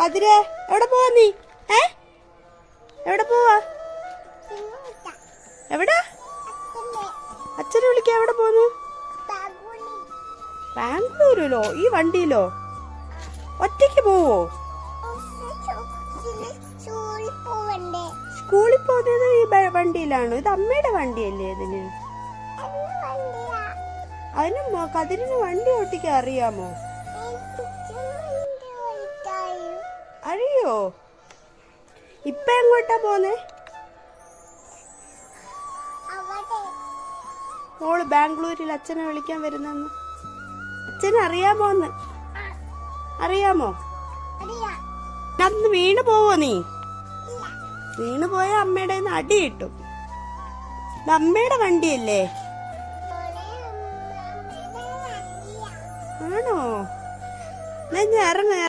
കതിരെ എവിടെ പോവാ നീ? ഏ? എവിടെ പോവാ? എവിടെ? അച്ഛനെ വിളിക്കാൻ എവിടെ പോന്നു? ബാംഗ്ലൂരിലോ? ഈ വണ്ടിയിലോ? ഒറ്റയ്ക്ക് പോവോ? സ്കൂളിൽ പോകുന്നത് ഈ വണ്ടിയിലാണ്? ഇത് അമ്മയുടെ വണ്ടിയല്ലേ ഇതിന്? അതിന് കതിരിന് വണ്ടി ഓട്ടിക്കാൻ അറിയാമോ? അറിയോ ഇപ്പൊ എങ്ങോട്ടാ പോന്നെ? മോൾ ബാംഗ്ലൂരിൽ അച്ഛനെ വിളിക്കാൻ വരുന്നെന്ന്. അച്ഛനെ അറിയാമോന്ന് അറിയാമോ? അന്ന് വീണ് പോവോ നീ? വീണ് പോയ അമ്മയുടെ അടി കിട്ടും. ഇത് അമ്മയുടെ വണ്ടിയല്ലേ? ആണോ? ഞാൻ ഇറങ്ങ.